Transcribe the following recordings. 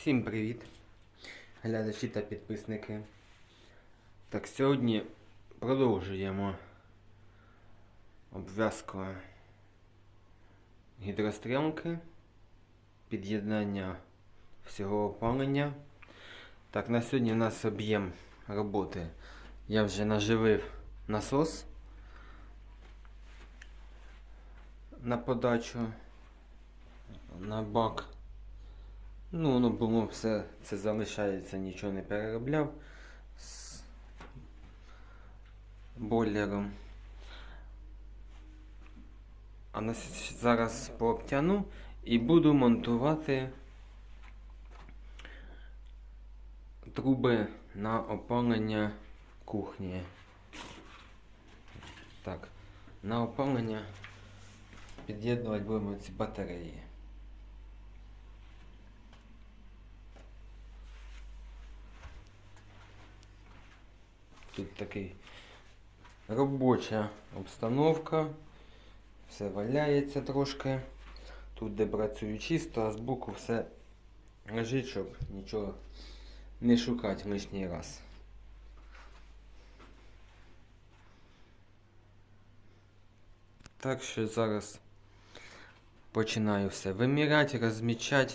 Всім привіт, глядачі та підписники. Так, сьогодні продовжуємо обв'язку гідрострілки, під'єднання всього опалення. Так, на сьогодні у нас об'єм роботи. Я вже наживив насос на подачу на бак. Ну, воно було все, це залишається, нічого не переробляв з бойлером. А на зараз пообтяну і буду монтувати труби на опалення кухні. Так, на опалення під'єднувати будемо ці батареї. Тут такий робоча обстановка. Все валяється трошки. Тут, де працюю чисто, а збоку все лежить, щоб нічого не шукати лишній раз. Так що зараз починаю все виміряти, розмічати,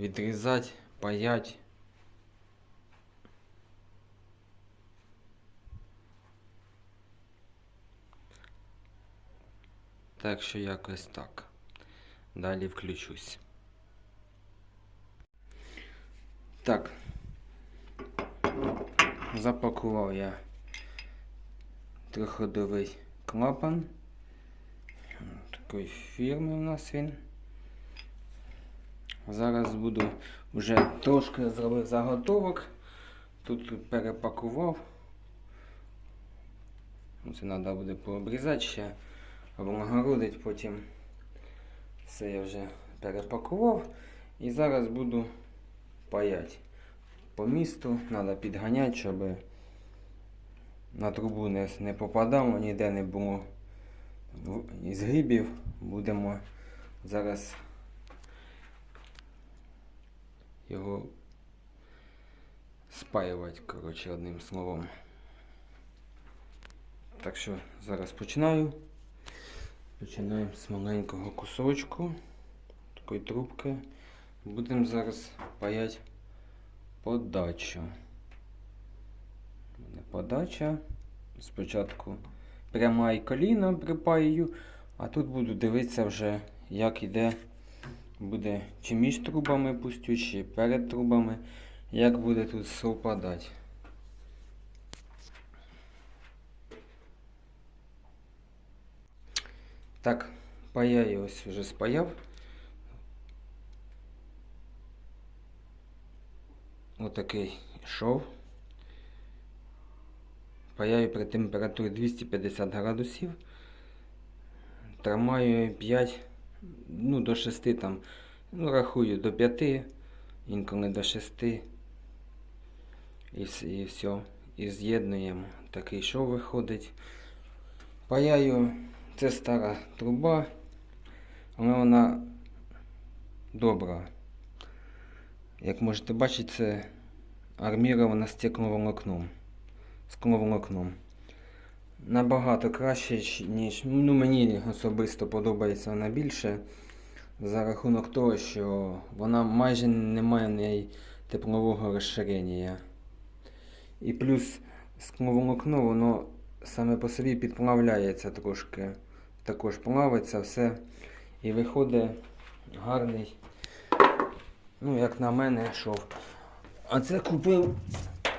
відрізати, паяти. Так що якось так. Далі включусь. Так. Запакував я триходовий клапан. Такої фірми у нас він. Зараз буду вже трошки зробив заготовок. Тут перепакував. Це треба буде пообрізати ще облагородить потім. Все я вже перепакував. І зараз буду паяти. По місту треба підганяти, щоб на трубу не, не попадало, ніде не було в- із. Будемо зараз його спаювати, коротше, одним словом. Так що зараз починаю. Починаємо з маленького кусочку, такої трубки. Будемо зараз паяти подачу. Подача. Спочатку пряма і коліна припаюю, а тут буду дивитися вже, як іде, буде чи між трубами пустю, чи перед трубами, як буде тут совпадати. Так, паяю ось вже спаяв. Отакий шов. Паяю при температурі 250 градусів. Тримаю 5, ну до 6 там, ну рахую до 5, інколи до 6. І, і все. І з'єднуємо. Такий шов виходить. Паяю це стара труба, але вона добра. Як можете бачити, це армірована стекловолокном. Скловолокном. Набагато краще, ніж. Ну, мені особисто подобається вона більше. За рахунок того, що вона майже не має неї теплового розширення. І плюс скловолокно, воно саме по собі підплавляється трошки. Також плавиться все. І виходить гарний, ну, як на мене, шов. А це купив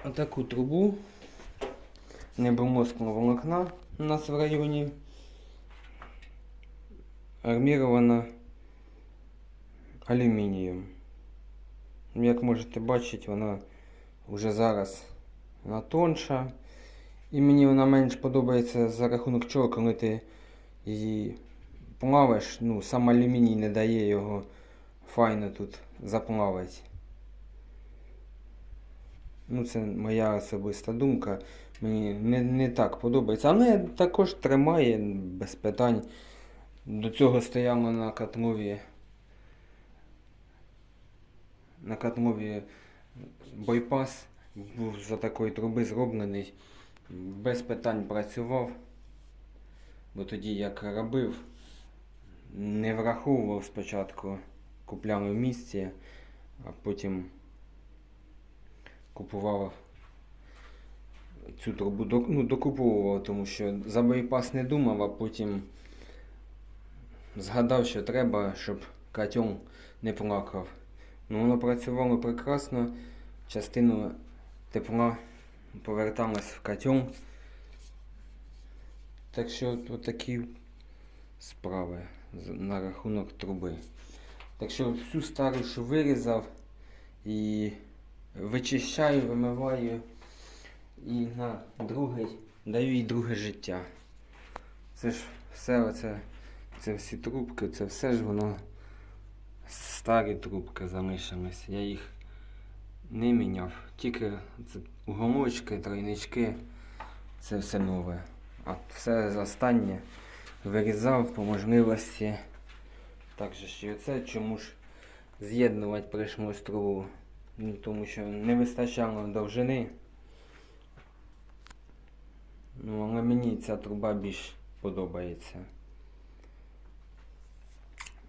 отаку трубу. Не було скловолокна у нас в районі. Армірована алюмінієм. Як можете бачити, вона вже зараз вона тонша. І мені вона менш подобається за рахунок чого, коли ти її плавиш, ну, сам алюміній не дає його файно тут заплавати. Ну, це моя особиста думка. Мені не, не так подобається. Але також тримає без питань. До цього стояло на котлові на Катлові бойпас був за такої труби зроблений. Без питань працював. Бо тоді як робив, не враховував спочатку, купляв в місці, а потім купував цю трубу, ну, докуповував, тому що за боєпас не думав, а потім згадав, що треба, щоб котел не плакав. Ну, воно працювало прекрасно, частину тепла поверталась в котел. Так що такі справи на рахунок труби. Так що всю стару, що вирізав, і вичищаю, вимиваю і на другий даю їй друге життя. Це ж все оце, це всі трубки, це все ж воно старі трубки залишились. Я їх не міняв. Тільки уголочки, тройнички, це все нове. А все останнє вирізав по можливості. Так же і оце чому ж з'єднувати прийшлось трубу. Ну, тому що не вистачало довжини. Ну, але мені ця труба більш подобається.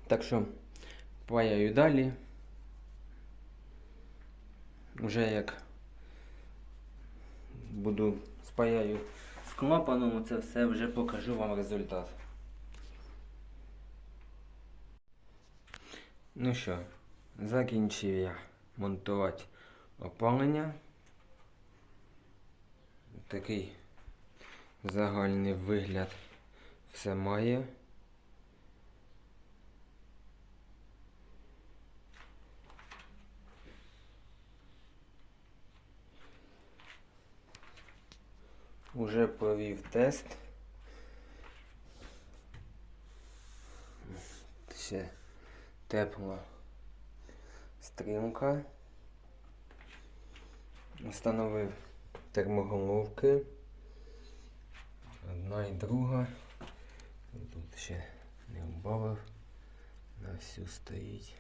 Так що паяю далі. Уже як буду спаяю з клапаном, це все вже покажу вам результат. Ну що, закінчив я монтувати опалення. Такий загальний вигляд все має. Уже провів тест. Ще тепла стрілка. Встановив термоголовки. Одна і друга. Тут ще не вбавив. На всю стоїть.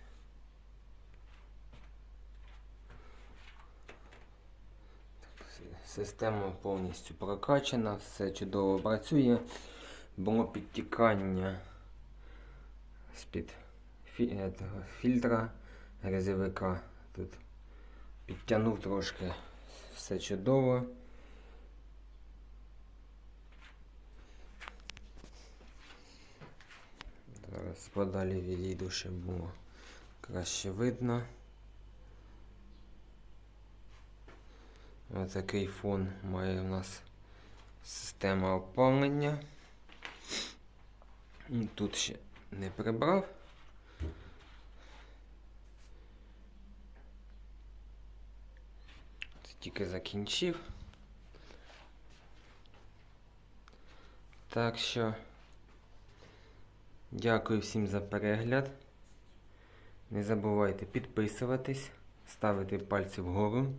Система повністю прокачана, все чудово працює. Було підтікання з-під фільтра грязовика. Тут підтягнув трошки все чудово. Зараз подалі відійду, щоб було краще видно. Такий фон має у нас система опалення. Тут ще не прибрав. Це Тільки закінчив. Так що дякую всім за перегляд. Не забувайте підписуватись, ставити пальці вгору.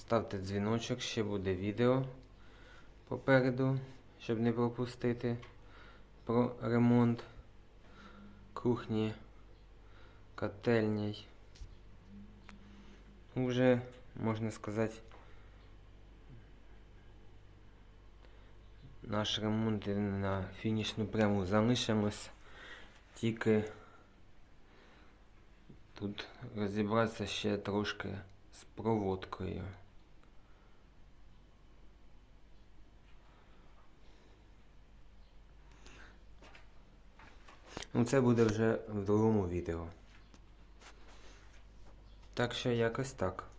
Ставте дзвіночок, ще буде відео попереду, щоб не пропустити про ремонт кухні, котельній. Уже, можна сказати, наш ремонт на фінішну пряму залишилось. Тільки тут розібратися ще трошки з проводкою. Ну, це буде вже в другому відео. Так що якось так.